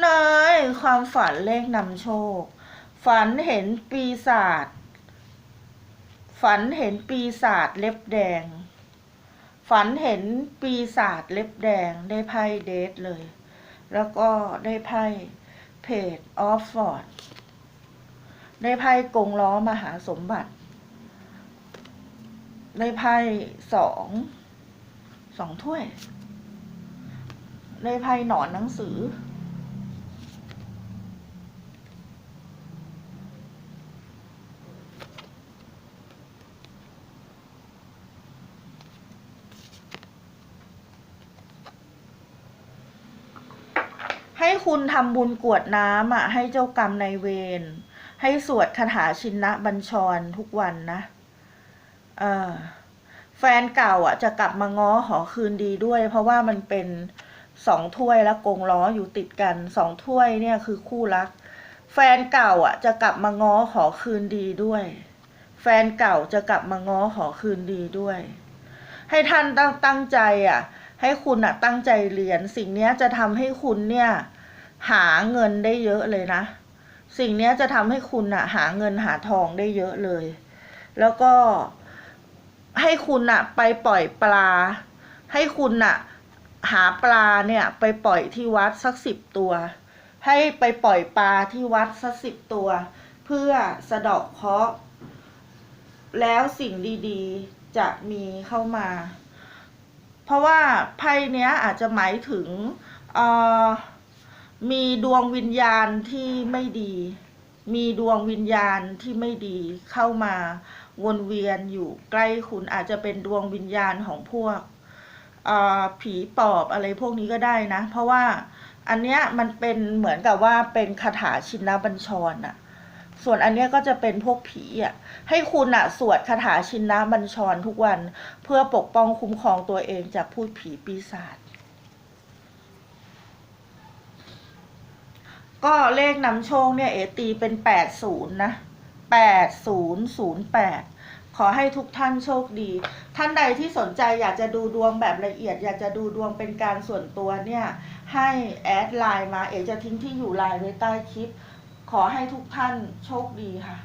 เนยความฝันเลขนำโชค ฝันเห็นปีศาจฝันเห็นปีศาจเล็บแดง ฝันเห็นปีศาจเล็บแดงได้ไพ่เดทเลย แล้วก็ได้ไพ่เพจออฟฟอร์ดได้ไพ่กงล้อมหาสมบัติ ได้ไพ่สองสองถ้วย ได้ไพ่หนอนหนังสือ ให้คุณทำบุญกวดน้ำอะ ให้เจ้ากรรมนายเวร ให้สวดคาถาชินนะบัญชรทุกวันนะ เออแฟนเก่าอะ จะกลับมาง้อขอคืนดีด้วย เพราะว่ามันเป็นสองถ้วยแล้วกงล้ออยู่ติดกันสองถ้วยเนี่ยคือคู่รัก แฟนเก่าอะ จะกลับมาง้อขอคืนดีด้วย แฟนเก่าจะกลับมาง้อขอคืนดีด้วย ให้ท่านตั้งตั้งใจอะ ให้คุณอะตั้งใจเรียน สิ่งนี้จะทำให้คุณเนี่ยหาเงินได้เยอะเลยนะ สิ่งนี้จะทำให้คุณอะหาเงินหาทองได้เยอะเลย แล้วก็ให้คุณอะไปปล่อยปลา ให้คุณอะหาปลาเนี่ยไปปล่อยที่วัดสักสิบตัว ให้ไปปล่อยปลาที่วัดสักสิบตัว เพื่อสะเดาะเคราะห์แล้วสิ่งดีๆจะมีเข้ามา เพราะว่าไพ่เนี้ยอาจจะหมายถึงมีดวงวิญญาณที่ไม่ดี มีดวงวิญญาณที่ไม่ดีเข้ามาวนเวียนอยู่ใกล้คุณอาจจะเป็นดวงวิญญาณของพวกผีปอบอะไรพวกนี้ก็ได้นะ เพราะว่าอันเนี้ยมันเป็นเหมือนกับว่าเป็นคาถาชินบัญชรอะ ส่วนอันเนี้ยก็จะเป็นพวกผีอะ ให้คุณอะ สวดคาถาชินนะบัญชรทุกวัน เพื่อปกป้องคุ้มครองตัวเองจากพูดผีปีศาจก็เลขนำโชคเนี่ย เอตีเป็นแปดศูนย์นะแปดศูนย์ศูนย์แปดขอให้ทุกท่านโชคดี ท่านใดที่สนใจอยากจะดูดวงแบบละเอียด อยากจะดูดวงเป็นการส่วนตัวเนี่ย ให้แอดไลน์มา เอจะทิ้งที่อยู่ไลน์ไว้ใต้คลิป ขอให้ทุกท่านโชคดีค่ะ